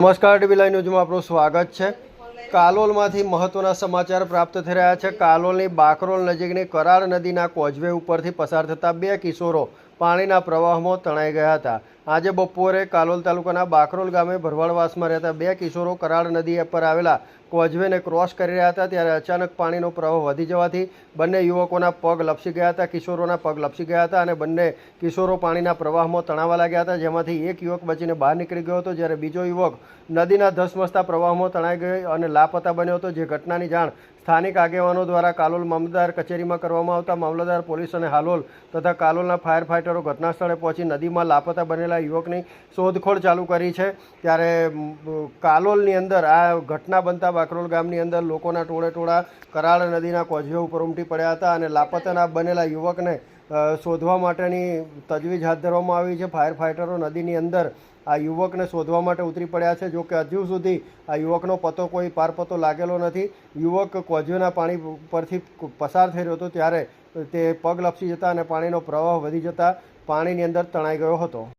નમસ્કાર TV live ન્યૂઝમાં આપનું સ્વાગત છે. કાલોલમાંથી મહત્વના સમાચાર પ્રાપ્ત થઈ રહ્યા છે. કાલોલની બાકરોલ નજીકની કરાર નદીના કોઝવે ઉપરથી પસાર થતા બે કિશોરો પાણીના પ્રવાહમાં તણાઈ ગયા હતા. આજે બપોરે કાલોલ તાલુકાના બાકરોલ ગામે ભરવાડવાસમાં રહેતા બે કિશોરો કરાળ નદી પર આવેલા કોઝવેને ક્રોસ કરી રહ્યા હતા, ત્યારે અચાનક પાણીનો પ્રવાહ વધી જવાથી બંને યુવકોના પગ લપસી ગયા હતા, કિશોરોના પગ લપસી ગયા હતા અને બંને કિશોરો પાણીના પ્રવાહમાં તણાવા લાગ્યા હતા. જેમાંથી એક યુવક બચીને બહાર નીકળી ગયો હતો, જ્યારે બીજો યુવક નદીના ધસમસતા પ્રવાહમાં તણાઈ ગયો અને લાપતા બન્યો હતો. જે ઘટનાની જાણ સ્થાનિક આગેવાનો દ્વારા કાલોલ મામલતદાર કચેરીમાં કરવામાં આવતા મામલતદાર પોલીસ અને હાલોલ તથા કાલોલના ફાયર ફાઇટરો ઘટના સ્થળે પહોંચી નદીમાં લાપતા બનેલા યુવકની શોધખોળ ચાલુ કરી છે. ત્યારે કાલોલની અંદર આ ઘટના બનતા બાકરોલ ગામની અંદર લોકોના ટોળે ટોળા કરાળ નદીના કોઝીઓ ઉપર ઉમટી પડ્યા હતા અને લાપતાના બનેલા યુવકને શોધવા માટેની તજવીજ હાથ ધરવામાં આવી છે. ફાયર ફાઇટરો નદીની અંદર આ યુવકને શોધવા માટે ઉતરી પડ્યા છે. જોકે હજુ સુધી આ યુવકનો પતો કોઈ પાર પતો લાગેલો નથી. યુવક કોઝ્યુના પાણી પરથી પસાર થઈ રહ્યો હતો ત્યારે તે પગ લપસી જતા અને પાણીનો પ્રવાહ વધી જતા પાણીની અંદર તણાઈ ગયો હતો.